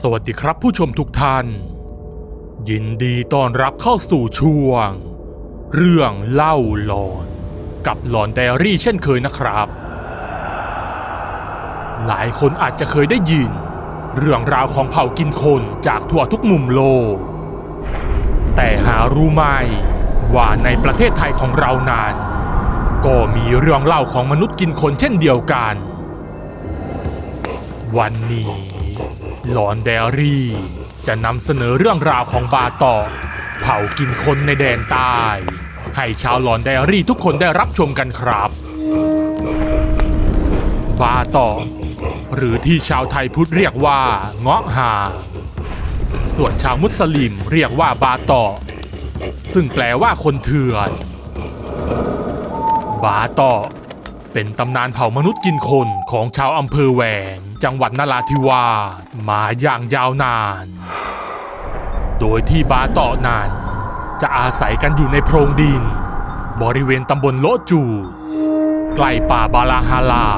สวัสดีครับผู้ชมทุกท่าน ยินดีต้อนรับเข้าสู่ช่วง เรื่องเล่าหลอนกับหลอนไดอารี่เช่นเคยนะครับ หลายคนอาจจะเคยได้ยิน เรื่องราวของเผ่ากินคนจากทั่วทุกมุมโลก แต่หารู้ไหมว่าในประเทศไทยของเรานั้น ก็มีเรื่องเล่าของมนุษย์กินคนเช่นเดียวกัน วันนี้ หลอนเดอารี่ จะนำเสนอเรื่องราวของบาตอกเผากินคนในแดนใต้ ให้ชาวหลอนเดอารี่ทุกคนได้รับชมกันครับ บาตอกหรือที่ชาวไทยพุทธเรียกว่าเงาะหา ส่วนชาวมุสลิมเรียกว่าบาตอกซึ่งแปลว่าคนเถื่อน บาตอก เป็นตำนานเผ่ามนุษย์กินคนของชาวอำเภอแหวง จังหวัดนราธิวาสมาอย่างยาวนาน โดยที่บาตอกนั้นจะอาศัยกันอยู่ในโพรงดิน บริเวณตำบลโลจูใกล้ป่าบาลาฮาลา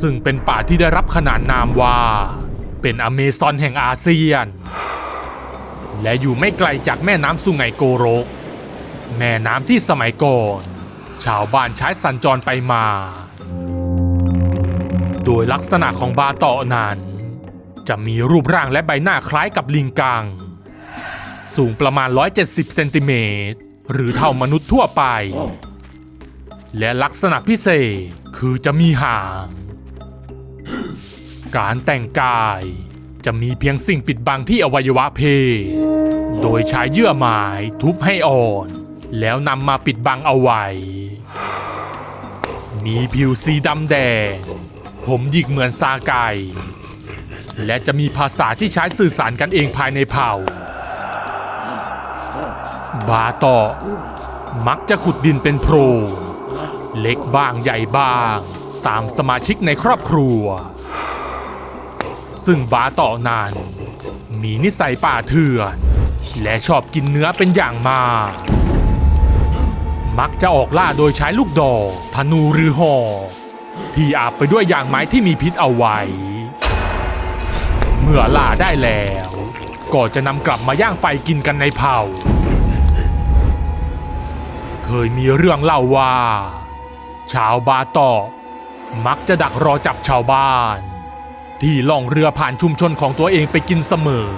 ซึ่งเป็นป่าที่ได้รับขนานนามว่า เป็นอเมซอนแห่งอาเซียน และอยู่ไม่ไกลจากแม่น้ำสุไหงโกรก แม่น้ำที่สมัยก่อน ชาวบ้านใช้สัญจรไปมา โดยลักษณะของบาตอนั้น จะมีรูปร่างและใบหน้าคล้ายกับลิงกัง สูงประมาณ 170 เซนติเมตร หรือเท่ามนุษย์ทั่วไป และลักษณะพิเศษคือจะมีหาง การแต่งกายจะมีเพียงสิ่งปิดบังที่อวัยวะเพศ โดยใช้เยื่อไม้ทุบให้อ่อน แล้วนำมาปิดบังเอาไว้ มีผิวสีดำแดง ผมหยิกเหมือนซาไก่และจะมีภาษาที่ใช้สื่อสารกันเองภายในเผ่า บาตอมักจะขุดดินเป็นโพรงเล็กบ้างใหญ่บ้าง ตามสมาชิกในครอบครัว ซึ่งบาตอนั้น มีนิสัยป่าเถื่อน และชอบกินเนื้อเป็นอย่างมาก มักจะออกล่าโดยใช้ลูกดอกธนูหรือหอกที่อาบไปด้วยยางไม้ที่มีพิษเอาไว้ เมื่อล่าได้แล้ว ก็จะนำกลับมาย่างไฟกินกันในเผา เคยมีเรื่องเล่าว่า ชาวบาตอกมักจะดักรอจับชาวบ้าน ที่ล่องเรือผ่านชุมชนของตัวเองไปกินเสมอ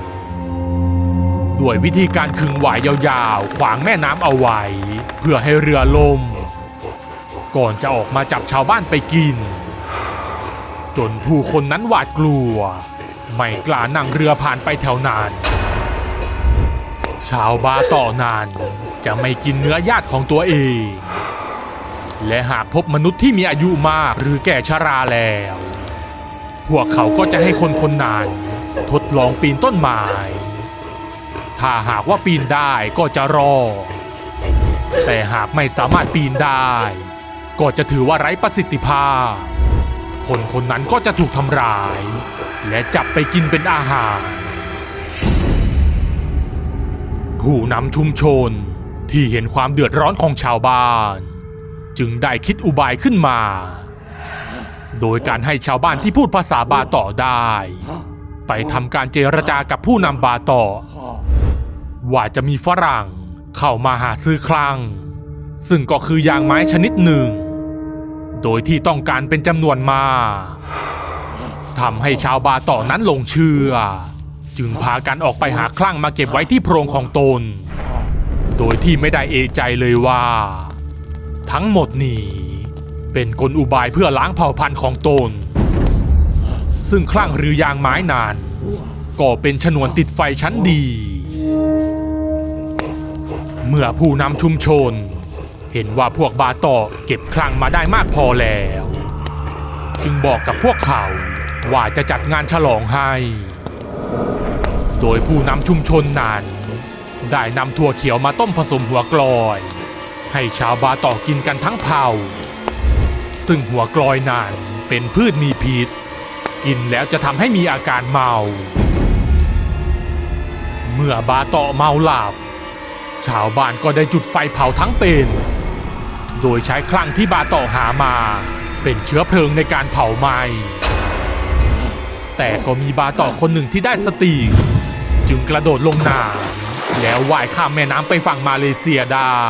ด้วยวิธีการขึงหวายยาวๆ ขวางแม่น้ำเอาไว้ เพื่อให้เรือล่ม ก่อนจะออกมาจับชาวบ้านไปกิน จนผู้คนนั้นหวาดกลัว ไม่กล้านั่งเรือผ่านไปแถวนั้นชาวบาต่อนั้นจะไม่กินเนื้อญาติของตัวเอง และหากพบมนุษย์ที่มีอายุมากหรือแก่ชราแล้ว พวกเขาก็จะให้คนคนนั้นทดลองปีนต้นไม้ ถ้าหากว่าปีนได้ก็จะรอดแต่หากไม่สามารถปีนได้ ก็จะถือว่าไร้ประสิทธิภาพ คนคนนั้นก็จะถูกทำร้าย และจับไปกินเป็นอาหาร ผู้นำชุมชนที่เห็นความเดือดร้อนของชาวบ้าน จึงได้คิดอุบายขึ้นมา โดยการให้ชาวบ้านที่พูดภาษาบาต่อได้ ไปทำการเจรจากับผู้นำบาต่อ ว่าจะมีฝรั่งเข้ามาหาซื้อคลัง ซึ่งก็คือยางไม้ชนิดหนึ่ง โดยที่ต้องการเป็นจำนวนมาทำให้ชาวบาต่อนั้นหลงเชื่อ จึงพากันออกไปหาคลั่งมาเก็บไว้ที่โพรงของตน โดยที่ไม่ได้เอใจเลยว่า ทั้งหมดนี้เป็นกลอุบายเพื่อล้างเผ่าพันธุ์ของตน ซึ่งคลั่งหรือยางไม้นาน ก็เป็นชนวนติดไฟชั้นดี เมื่อผู้นำชุมชน เห็นว่าพวกบาตอเก็บคลังมาได้มากพอแล้ว จึงบอกกับพวกเขาว่าจะจัดงานฉลองให้ โดยผู้นำชุมชนนั้นได้นำถั่วเขียวมาต้มผสมหัวกลอย ให้ชาวบาตอกกินกันทั้งเผ่า ซึ่งหัวกลอยนั้นเป็นพืชมีพิษ กินแล้วจะทำให้มีอาการเมา เมื่อบาตอเมาหลับ ชาวบ้านก็ได้จุดไฟเผาทั้งเป็น โดยใช้คลั่งที่บาต่อหามา เป็นเชื้อเพลิงในการเผาไหม้แต่แต่ก็มีบาต่อคนหนึ่งที่ได้สติ จึงกระโดดลงน้ำแล้วว่ายข้ามแม่น้ำไปฝั่งมาเลเซียได้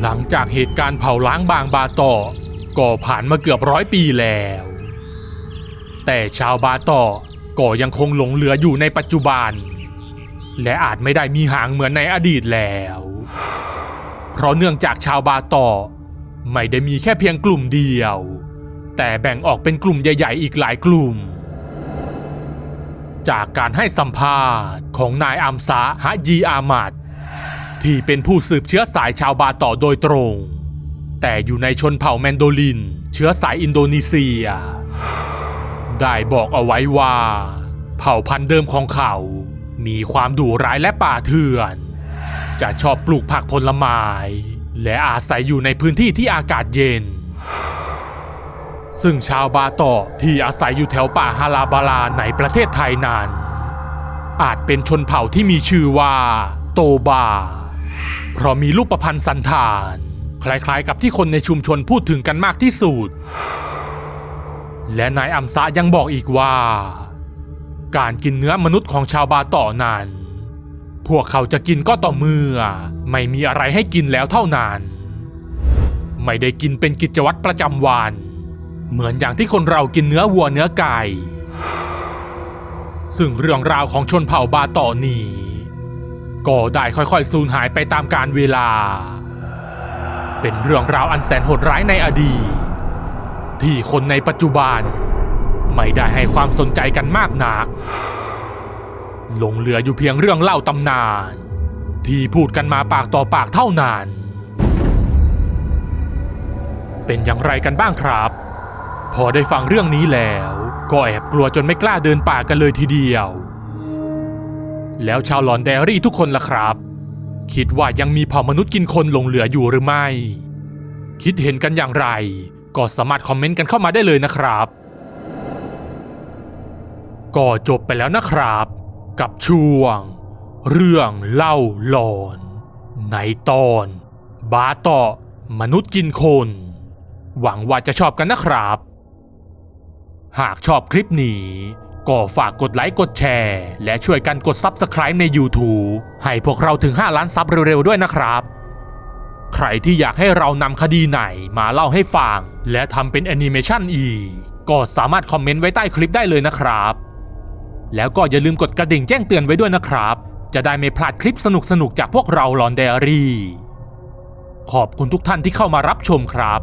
หลังจากเหตุการณ์เผาล้างบางบาต่อก็ผ่านมาเกือบร้อยปีแล้ว แต่ชาวบาต่อก็ยังคงหลงเหลืออยู่ในปัจจุบัน และอาจไม่ได้มีหางเหมือนในอดีตแล้ว เพราะเนื่องจากชาวบาต่อไม่ได้มีแค่เพียงกลุ่มเดียว แต่แบ่งออกเป็นกลุ่มใหญ่ ๆ อีกหลายกลุ่ม จากการให้สัมภาษณ์ของนายอัมซาฮะยีอามัดที่เป็นผู้สืบเชื้อสายชาวบาต่อโดยตรง แต่อยู่ในชนเผ่าแมนโดลิน เชื้อสายอินโดนีเซีย ได้บอกเอาไว้ว่า เผ่าพันธุ์เดิมของเขา มีความดุร้ายและป่าเถื่อน จะชอบปลูกผักผลไม้ และอาศัยอยู่ในพื้นที่ที่อากาศเย็น ซึ่งชาวบาตอที่อาศัยอยู่แถวป่าฮาลาบาลาในประเทศไทยนั้น อาจเป็นชนเผ่าที่มีชื่อว่า โตบา เพราะมีรูประพันธ์สันฐาน คล้ายๆกับที่คนในชุมชนพูดถึงกันมากที่สุด และนายอัมซะยังบอกอีกว่า การกินเนื้อมนุษย์ของชาวบาต่อนั้น พวกเขาจะกินก็ต่อเมื่อ ไม่มีอะไรให้กินแล้วเท่านั้น ไม่ได้กินเป็นกิจวัตรประจำวัน เหมือนอย่างที่คนเรากินเนื้อวัวเนื้อไก่ ซึ่งเรื่องราวของชนเผ่าบาต่อนี้ก็ได้ค่อยๆสูญหายไปตามกาลเวลา เป็นเรื่องราวอันแสนโหดร้ายในอดีตที่คนในปัจจุบัน ไม่ได้ให้ความสนใจกันมากนักหลงเหลืออยู่เพียงเรื่องเล่าตำนาน ที่พูดกันมาปากต่อปากเท่านั้น เป็นอย่างไรกันบ้างครับ พอได้ฟังเรื่องนี้แล้ว ก็แอบกลัวจนไม่กล้าเดินป่ากันเลยทีเดียว แล้วชาวหลอนแดรี่ทุกคนล่ะครับ คิดว่ายังมีเผ่ามนุษย์กินคนหลงเหลืออยู่หรือไม่ คิดเห็นกันอย่างไร ก็สามารถคอมเมนต์กันเข้ามาได้เลยนะครับ ก็จบไปแล้วนะครับ กับช่วง เรื่องเล่าหลอน ในตอน บาต่อมนุษย์กินคน หวังว่าจะชอบกันนะครับ หากชอบคลิปนี้ ก็ฝากกดไลค์กดแชร์ และช่วยกันกด Subscribe ใน YouTube ให้พวกเราถึง 5 ล้านซับเร็วๆด้วยนะครับ ใครที่อยากให้เรานำคดีไหนมาเล่าให้ฟัง และทำเป็นแอนิเมชันอีก ก็สามารถคอมเมนต์ไว้ใต้คลิปได้เลยนะครับ แล้วก็อย่าลืมกดกระดิ่งแจ้งเตือนไว้ด้วยนะครับ จะได้ไม่พลาดคลิปสนุกๆ จากพวกเราหลอนเดอรี่ ขอบคุณทุกท่านที่เข้ามารับชมครับ